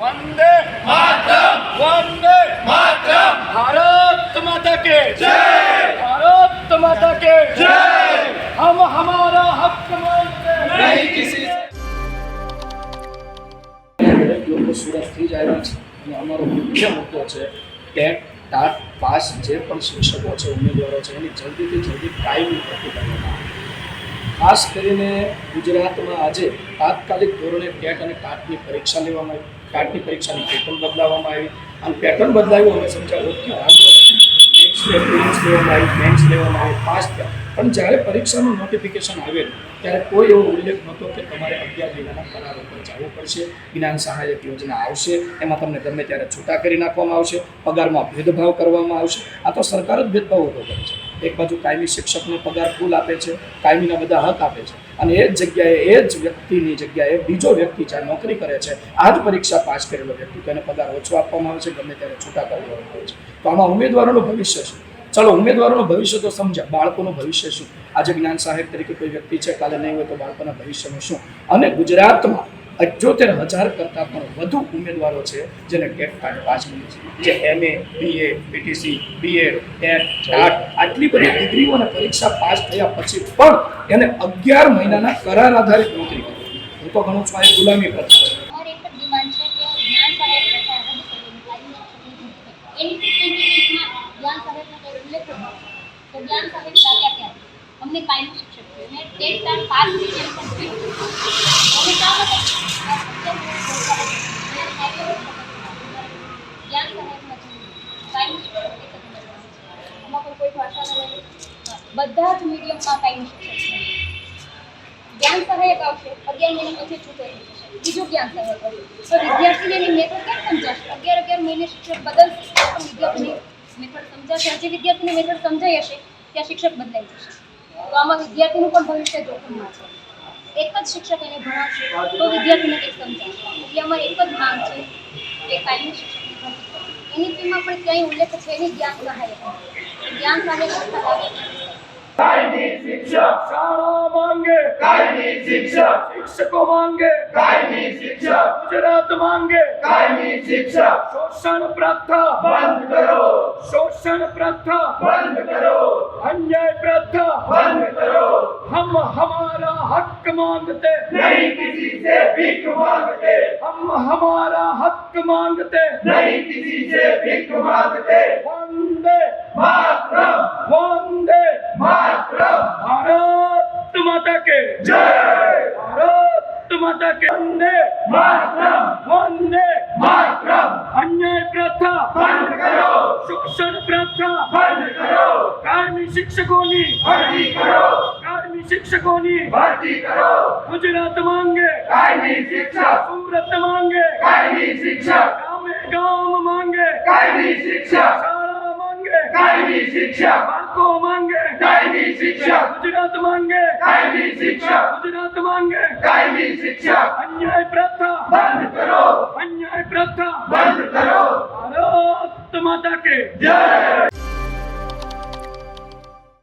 વંદે માતરમ. વંદે માતરમ. ભારત માતા કે જય. ભારત માતા કે જય. હમ હમારા હક માનતે. નહીં કિસી. લોકો સુરતથી જ જાય છે. અને અમારો મુખ્ય મુદ્દો છે ટેટ ટાટ પાસ જે પણ શિક્ષકો છે ઉમેદવારો છે એની જલ્દીથી જલ્દી કાયમી ભરતી કરવામાં ખાસ કરીને ગુજરાતમાં આજે તાત્કાલિક ધોરણે ટેટ અને ટાટની પરીક્ષા લેવામાં આવી. ટાટની પરીક્ષાની પેટર્ન બદલાવવામાં આવી. અને પેટર્ન બદલાવ્યું અમે સમજાવ્યું કે મેન્સ લેવામાં આવી પાસ થયા. પણ જ્યારે પરીક્ષાનું નોટિફિકેશન આવેલું, ત્યારે કોઈ એવો ઉલ્લેખ નહોતો કે તમારે અગિયાર મહિનાના કરાર ઉપર જવું પડશે, જ્ઞાન સહાયક યોજના આવશે, એમાં તમને ગમે ત્યારે છૂટા કરી નાખવામાં આવશે, પગારમાં ભેદભાવ કરવામાં આવશે. આ તો સરકાર જ ભેદભાવ ઊભો કરે છે. એક બાજુ કાયમી શિક્ષકને પગાર ફૂલ આપે છે, કાયમીના બધા હક આપે છે. અને એ જ જગ્યાએ, એ જ વ્યક્તિની જગ્યાએ બીજો વ્યક્તિ જ્યાં નોકરી કરે છે, આ જ પરીક્ષા પાસ કરેલો વ્યક્તિ તેને પગાર ઓછો આપવામાં આવે છે, ગમે ત્યારે છૂટા કરવામાં આવે છે. તો આમાં ઉમેદવારોનું ભવિષ્ય શું? ચલો, ઉમેદવારોનું ભવિષ્ય તો સમજ્યા. બાળકોનું ભવિષ્ય શું? આજે જ્ઞાન સહાયક તરીકે કોઈ વ્યક્તિ છે, કાલે નહીં હોય તો બાળકોના ભવિષ્યનું શું? અને ગુજરાતમાં અઠ્યોતેર હજાર કરતાં પણ વધુ ઉમેદવારો છે જેને ટેટ કાર્ડ પાસ મળ્યું છે. જે MA BA BTC BEd TET TAT આટલી બધી ડિગ્રીઓ અને પરીક્ષા પાસ થયા પછી પણ એને અગિયાર મહિનાના કરાર આધારિત નોકરી કરી. હું તો ગણું છું ગુલામી પ્રથા છે. એક જ ડિમાન્ડ છે કે જ્ઞાન સહાયક બધા જ મીડિયમમાં કાયમી શિક્ષક જ્ઞાન સહાયક આવશે, અગિયાર મહિના પછી છૂટે બીજું જ્ઞાન સહાયક આવશે. તો વિદ્યાર્થીને એની મેથડ કેમ સમજાશે? અગિયાર અગિયાર મહિને શિક્ષક બદલશે પણ વિદ્યાર્થીને મેથડ સમજાશે. જે વિદ્યાર્થીને મેથડ સમજાઈ હશે, ત્યાં શિક્ષક બદલાઈ જશે. તો આમાં વિદ્યાર્થીનું પણ ભવિષ્ય જોખમમાં છે એક જ શિક્ષક એને ભણાવશે, તો વિદ્યાર્થીને કંઈક સમજાશે. એટલે અમારી એક જ માંગ છે કે કાયમી શિક્ષકની એની ફીમાં પણ ક્યાંય ઉલ્લેખ છે નહીં જ્ઞાન સહાયક જ્ઞાન સહાયક शिक्षा। शाला मांगे। कायमी शिक्षा? शिक्षकों मांगे। कायमी शिक्षा? गुजरात मांगे। कायमी शिक्षा? शोषण प्रथा। बंद करो। शोषण प्रथा। बंद करो। अन्याय प्रथा। बंद करो। हम हमारा हक मांगते। नहीं किसी से भीख मांगते। हम हमारा हक मांगते। नहीं किसी से भीख मांगते। वंदे કે વંદે માતરમ વંદે માતરમ અન્યાય પ્રથા બંધ કરો શિક્ષણ પ્રથા બંધ કરો કાયમી શિક્ષકોની ભરતી કરો કાયમી શિક્ષકોની ભરતી કરો ગુજરાત માંગે કાયમી શિક્ષક સુરત માંગે કાયમી શિક્ષક ગામે ગામ માંગે કાયમી શિક્ષક શાળા માંગે કાયમી શિક્ષક को मांगे। कायमी शिक्षा। गुजरात मांगे। कायमी शिक्षा। गुजरात मांगे। कायमी शिक्षा। अन्याय प्रथा। बंद करो। अन्याय प्रथा। बंद करो। भारत माता के। जय